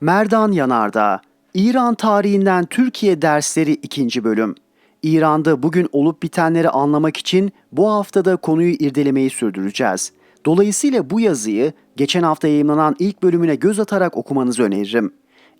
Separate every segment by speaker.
Speaker 1: Merdan Yanardağ İran tarihinden Türkiye dersleri 2. bölüm. İran'da bugün olup bitenleri anlamak için bu haftada konuyu irdelemeyi sürdüreceğiz. Dolayısıyla bu yazıyı geçen hafta yayınlanan ilk bölümüne göz atarak okumanızı öneririm.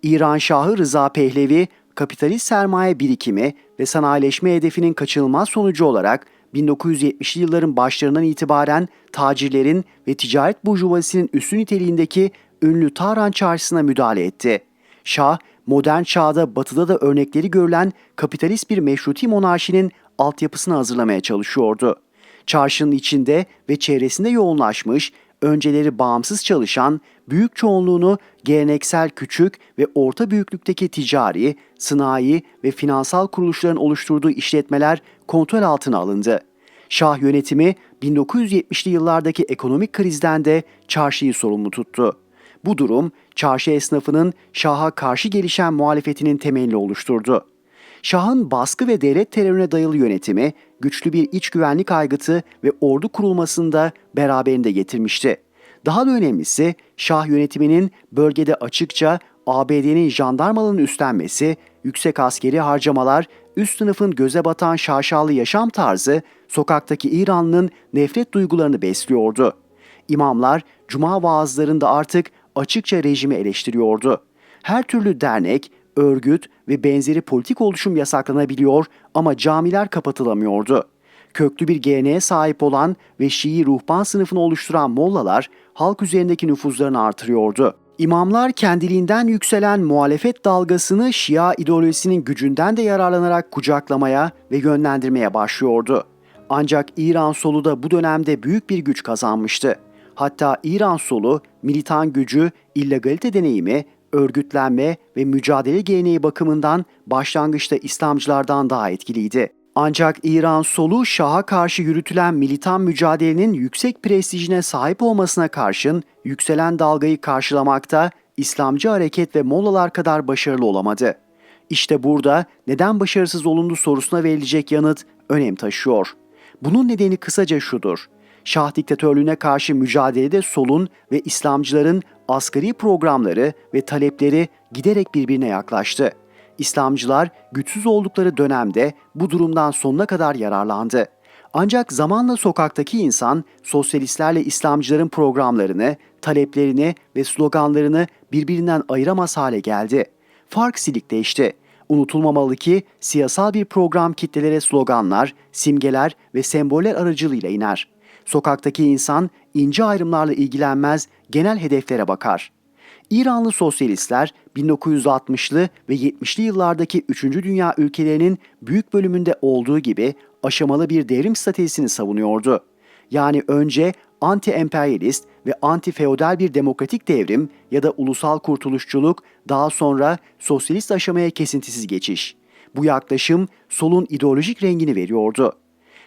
Speaker 1: İran Şahı Rıza Pehlevi, kapitalist sermaye birikimi ve sanayileşme hedefinin kaçınılmaz sonucu olarak 1970'li yılların başlarından itibaren tacirlerin ve ticaret burjuvazisinin üstün niteliğindeki ünlü Tahran çarşısına müdahale etti. Şah, modern çağda batıda da örnekleri görülen kapitalist bir meşruti monarşinin altyapısını hazırlamaya çalışıyordu. Çarşının içinde ve çevresinde yoğunlaşmış, önceleri bağımsız çalışan, büyük çoğunluğunu geleneksel küçük ve orta büyüklükteki ticari, sanayi ve finansal kuruluşların oluşturduğu işletmeler kontrol altına alındı. Şah yönetimi 1970'li yıllardaki ekonomik krizden de çarşıyı sorumlu tuttu. Bu durum çarşı esnafının Şah'a karşı gelişen muhalefetinin temelini oluşturdu. Şah'ın baskı ve devlet terörüne dayalı yönetimi güçlü bir iç güvenlik aygıtı ve ordu kurulmasında beraberinde getirmişti. Daha da önemlisi Şah yönetiminin bölgede açıkça ABD'nin jandarmalığını üstlenmesi, yüksek askeri harcamalar, üst sınıfın göze batan şaşalı yaşam tarzı sokaktaki İranlı'nın nefret duygularını besliyordu. İmamlar cuma vaazlarında artık açıkça rejimi eleştiriyordu. Her türlü dernek, örgüt ve benzeri politik oluşum yasaklanabiliyor ama camiler kapatılamıyordu. Köklü bir geleneğe sahip olan ve Şii ruhban sınıfını oluşturan mollalar halk üzerindeki nüfuzlarını artırıyordu. İmamlar kendiliğinden yükselen muhalefet dalgasını Şia ideolojisinin gücünden de yararlanarak kucaklamaya ve yönlendirmeye başlıyordu. Ancak İran solu da bu dönemde büyük bir güç kazanmıştı. Hatta İran solu militan gücü, illegalite deneyimi, örgütlenme ve mücadele geleneği bakımından başlangıçta İslamcılardan daha etkiliydi. Ancak İran solu Şah'a karşı yürütülen militan mücadelenin yüksek prestijine sahip olmasına karşın yükselen dalgayı karşılamakta İslamcı hareket ve mollalar kadar başarılı olamadı. İşte burada neden başarısız olundu sorusuna verilecek yanıt önem taşıyor. Bunun nedeni kısaca şudur. Şah diktatörlüğüne karşı mücadelede solun ve İslamcıların asgari programları ve talepleri giderek birbirine yaklaştı. İslamcılar güçsüz oldukları dönemde bu durumdan sonuna kadar yararlandı. Ancak zamanla sokaktaki insan sosyalistlerle İslamcıların programlarını, taleplerini ve sloganlarını birbirinden ayıramaz hale geldi. Fark silikleşti. Unutulmamalı ki siyasal bir program kitlelere sloganlar, simgeler ve semboller aracılığıyla iner. Sokaktaki insan ince ayrımlarla ilgilenmez, genel hedeflere bakar. İranlı sosyalistler 1960'lı ve 70'li yıllardaki 3. Dünya ülkelerinin büyük bölümünde olduğu gibi aşamalı bir devrim stratejisini savunuyordu. Yani önce anti-emperyalist ve anti-feodal bir demokratik devrim ya da ulusal kurtuluşçuluk, daha sonra sosyalist aşamaya kesintisiz geçiş. Bu yaklaşım solun ideolojik rengini veriyordu.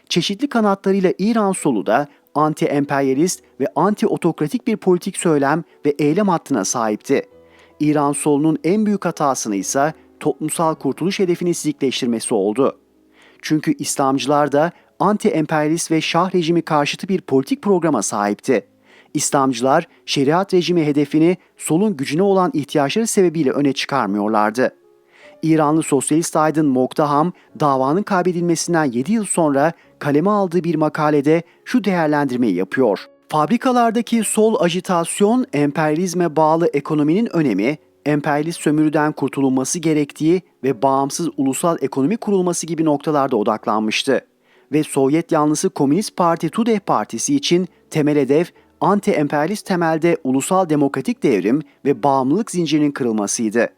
Speaker 1: Çeşitli kanatlarıyla İran solu da anti-emperyalist ve anti-otokratik bir politik söylem ve eylem hattına sahipti. İran solunun en büyük hatasını ise toplumsal kurtuluş hedefini sizikleştirmesi oldu. Çünkü İslamcılar da anti-emperyalist ve şah rejimi karşıtı bir politik programa sahipti. İslamcılar şeriat rejimi hedefini solun gücüne olan ihtiyaçları sebebiyle öne çıkarmıyorlardı. İranlı sosyalist aydın Moktaham davanın kaybedilmesinden 7 yıl sonra kaleme aldığı bir makalede şu değerlendirmeyi yapıyor. Fabrikalardaki sol ajitasyon, emperyalizme bağlı ekonominin önemi, emperyalist sömürüden kurtulunması gerektiği ve bağımsız ulusal ekonomi kurulması gibi noktalarda odaklanmıştı. Ve Sovyet yanlısı Komünist Parti Tudeh Partisi için temel hedef anti-emperyalist temelde ulusal demokratik devrim ve bağımlılık zincirinin kırılmasıydı.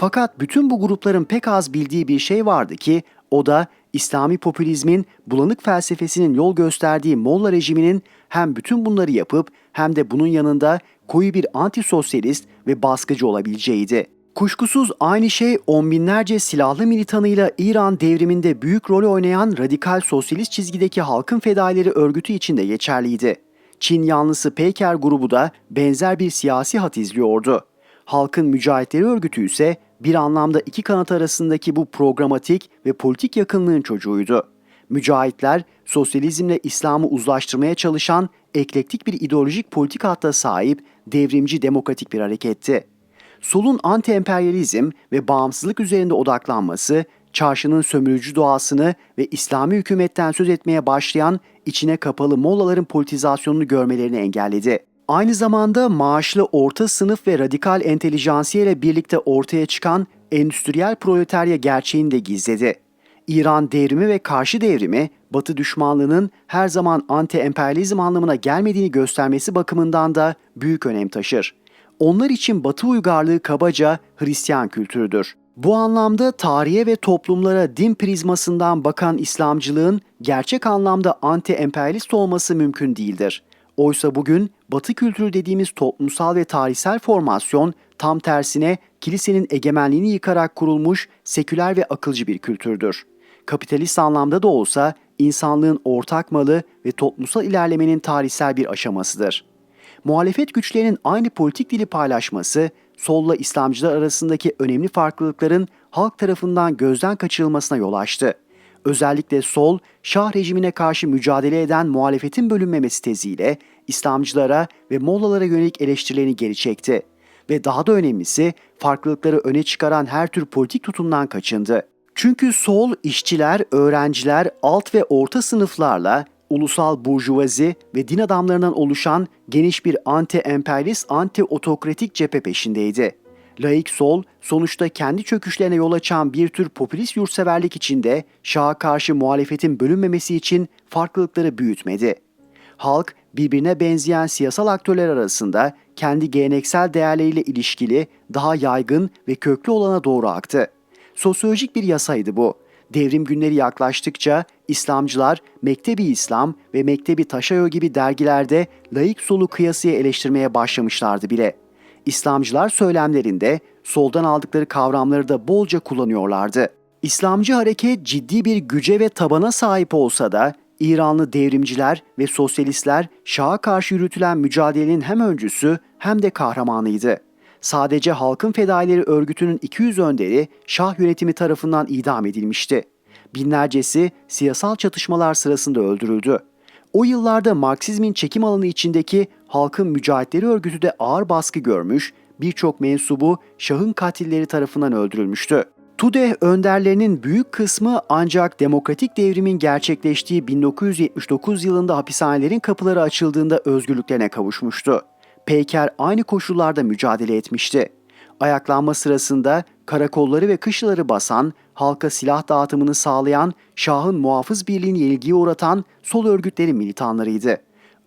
Speaker 1: Fakat bütün bu grupların pek az bildiği bir şey vardı ki o da İslami popülizmin bulanık felsefesinin yol gösterdiği Molla rejiminin hem bütün bunları yapıp hem de bunun yanında koyu bir antisosyalist ve baskıcı olabileceğiydi. Kuşkusuz aynı şey on binlerce silahlı militanıyla İran devriminde büyük rol oynayan radikal sosyalist çizgideki halkın fedaileri örgütü için de geçerliydi. Çin yanlısı Peyker grubu da benzer bir siyasi hat izliyordu. Halkın Mücahitleri Örgütü ise bir anlamda iki kanat arasındaki bu programatik ve politik yakınlığın çocuğuydu. Mücahitler, sosyalizmle İslam'ı uzlaştırmaya çalışan eklektik bir ideolojik politik hatta sahip devrimci demokratik bir hareketti. solun anti-emperyalizm ve bağımsızlık üzerinde odaklanması, çarşının sömürücü doğasını ve İslami hükümetten söz etmeye başlayan içine kapalı mollaların politizasyonunu görmelerini engelledi. Aynı zamanda maaşlı orta sınıf ve radikal entelijansiye ile birlikte ortaya çıkan endüstriyel proletarya gerçeğini de gizledi. İran devrimi ve karşı devrimi, Batı düşmanlığının her zaman anti-emperyalizm anlamına gelmediğini göstermesi bakımından da büyük önem taşır. Onlar için Batı uygarlığı kabaca Hristiyan kültürüdür. Bu anlamda tarihe ve toplumlara din prizmasından bakan İslamcılığın gerçek anlamda anti-emperyalist olması mümkün değildir. Oysa bugün Batı kültürü dediğimiz toplumsal ve tarihsel formasyon tam tersine kilisenin egemenliğini yıkarak kurulmuş seküler ve akılcı bir kültürdür. Kapitalist anlamda da olsa insanlığın ortak malı ve toplumsal ilerlemenin tarihsel bir aşamasıdır. Muhalefet güçlerinin aynı politik dili paylaşması, solla İslamcılar arasındaki önemli farklılıkların halk tarafından gözden kaçırılmasına yol açtı. Özellikle sol, Şah rejimine karşı mücadele eden muhalefetin bölünmemesi teziyle İslamcılara ve Mollalara yönelik eleştirilerini geri çekti. Ve daha da önemlisi farklılıkları öne çıkaran her tür politik tutumdan kaçındı. Çünkü sol, işçiler, öğrenciler, alt ve orta sınıflarla ulusal burjuvazi ve din adamlarından oluşan geniş bir anti-emperyalist, anti-otokratik cephe peşindeydi. Laik sol, sonuçta kendi çöküşlerine yol açan bir tür popülist yurtseverlik içinde Şah'a karşı muhalefetin bölünmemesi için farklılıkları büyütmedi. Halk, birbirine benzeyen siyasal aktörler arasında kendi geleneksel değerleriyle ilişkili, daha yaygın ve köklü olana doğru aktı. Sosyolojik bir yasaydı bu. Devrim günleri yaklaştıkça İslamcılar Mektebi İslam ve Mektebi Taşayo gibi dergilerde laik solu kıyasıya eleştirmeye başlamışlardı bile. İslamcılar söylemlerinde soldan aldıkları kavramları da bolca kullanıyorlardı. İslamcı hareket ciddi bir güce ve tabana sahip olsa da İranlı devrimciler ve sosyalistler Şah'a karşı yürütülen mücadelenin hem öncüsü hem de kahramanıydı. Sadece Halkın Fedaileri örgütünün 200 önderi Şah yönetimi tarafından idam edilmişti. Binlercesi siyasal çatışmalar sırasında öldürüldü. O yıllarda Marksizmin çekim alanı içindeki Halkın Mücahitleri örgütü de ağır baskı görmüş, birçok mensubu Şah'ın katilleri tarafından öldürülmüştü. TUDE önderlerinin büyük kısmı ancak demokratik devrimin gerçekleştiği 1979 yılında hapishanelerin kapıları açıldığında özgürlüklerine kavuşmuştu. Peyker aynı koşullarda mücadele etmişti. Ayaklanma sırasında karakolları ve kışlaları basan, halka silah dağıtımını sağlayan, Şah'ın muhafız birliğini yenilgiye uğratan sol örgütlerin militanlarıydı.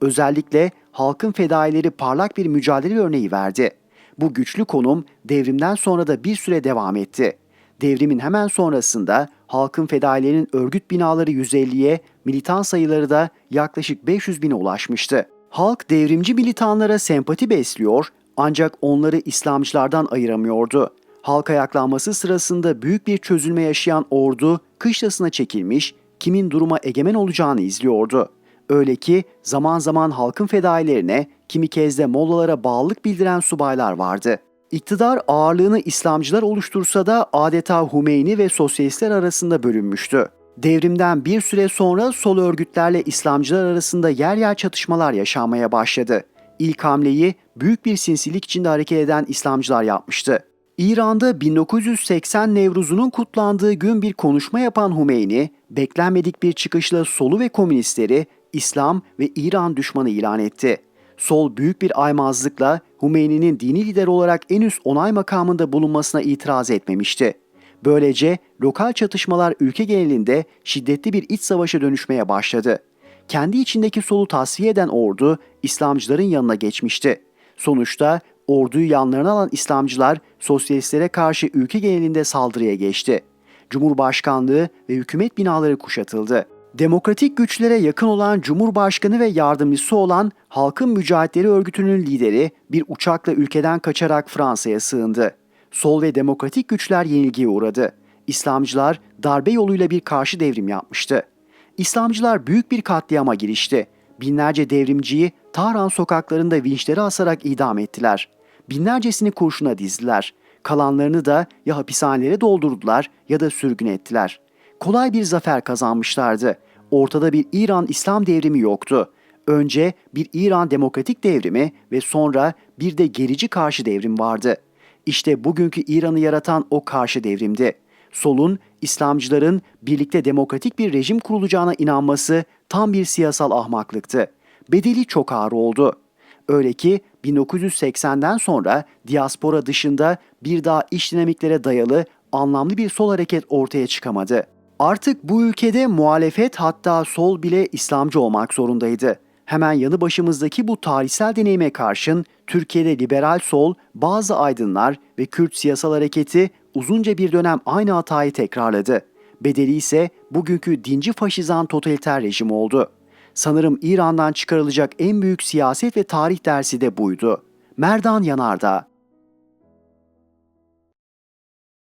Speaker 1: Özellikle halkın fedaileri parlak bir mücadele örneği verdi. Bu güçlü konum devrimden sonra da bir süre devam etti. Devrimin hemen sonrasında halkın fedailerinin örgüt binaları 150'ye, militan sayıları da yaklaşık 500 bine ulaşmıştı. Halk devrimci militanlara sempati besliyor ancak onları İslamcılardan ayıramıyordu. Halk ayaklanması sırasında büyük bir çözülme yaşayan ordu kışlasına çekilmiş, kimin duruma egemen olacağını izliyordu. Öyle ki zaman zaman halkın fedailerine, kimi kez de mollalara bağlılık bildiren subaylar vardı. İktidar ağırlığını İslamcılar oluştursa da adeta Hümeyni ve sosyalistler arasında bölünmüştü. Devrimden bir süre sonra sol örgütlerle İslamcılar arasında yer yer çatışmalar yaşanmaya başladı. İlk hamleyi büyük bir sinsilik içinde hareket eden İslamcılar yapmıştı. İran'da 1980 Nevruz'unun kutlandığı gün bir konuşma yapan Hümeyni, beklenmedik bir çıkışla solu ve komünistleri İslam ve İran düşmanı ilan etti. Sol büyük bir aymazlıkla Hümeyni'nin dini lider olarak en üst onay makamında bulunmasına itiraz etmemişti. Böylece lokal çatışmalar ülke genelinde şiddetli bir iç savaşa dönüşmeye başladı. Kendi içindeki solu tasfiye eden ordu İslamcıların yanına geçmişti. Sonuçta orduyu yanlarına alan İslamcılar sosyalistlere karşı ülke genelinde saldırıya geçti. Cumhurbaşkanlığı ve hükümet binaları kuşatıldı. Demokratik güçlere yakın olan Cumhurbaşkanı ve yardımcısı olan Halkın Mücahitleri Örgütü'nün lideri bir uçakla ülkeden kaçarak Fransa'ya sığındı. Sol ve demokratik güçler yenilgiye uğradı. İslamcılar darbe yoluyla bir karşı devrim yapmıştı. İslamcılar büyük bir katliama girişti. Binlerce devrimciyi Tahran sokaklarında vinçleri asarak idam ettiler. Binlercesini kurşuna dizdiler. Kalanlarını da ya hapishanelere doldurdular ya da sürgün ettiler. Kolay bir zafer kazanmışlardı. Ortada bir İran İslam devrimi yoktu. Önce bir İran demokratik devrimi ve sonra bir de gerici karşı devrim vardı. İşte bugünkü İran'ı yaratan o karşı devrimdi. Solun, İslamcıların birlikte demokratik bir rejim kurulacağına inanması tam bir siyasal ahmaklıktı. Bedeli çok ağır oldu. Öyle ki 1980'den sonra diaspora dışında bir daha iş dinamiklere dayalı anlamlı bir sol hareket ortaya çıkamadı. Artık bu ülkede muhalefet hatta sol bile İslamcı olmak zorundaydı. Hemen yanı başımızdaki bu tarihsel deneyime karşın Türkiye'de liberal sol, bazı aydınlar ve Kürt siyasal hareketi uzunca bir dönem aynı hatayı tekrarladı. Bedeli ise bugünkü dinci faşizan totaliter rejim oldu. Sanırım İran'dan çıkarılacak en büyük siyaset ve tarih dersi de buydu. Merdan Yanardağ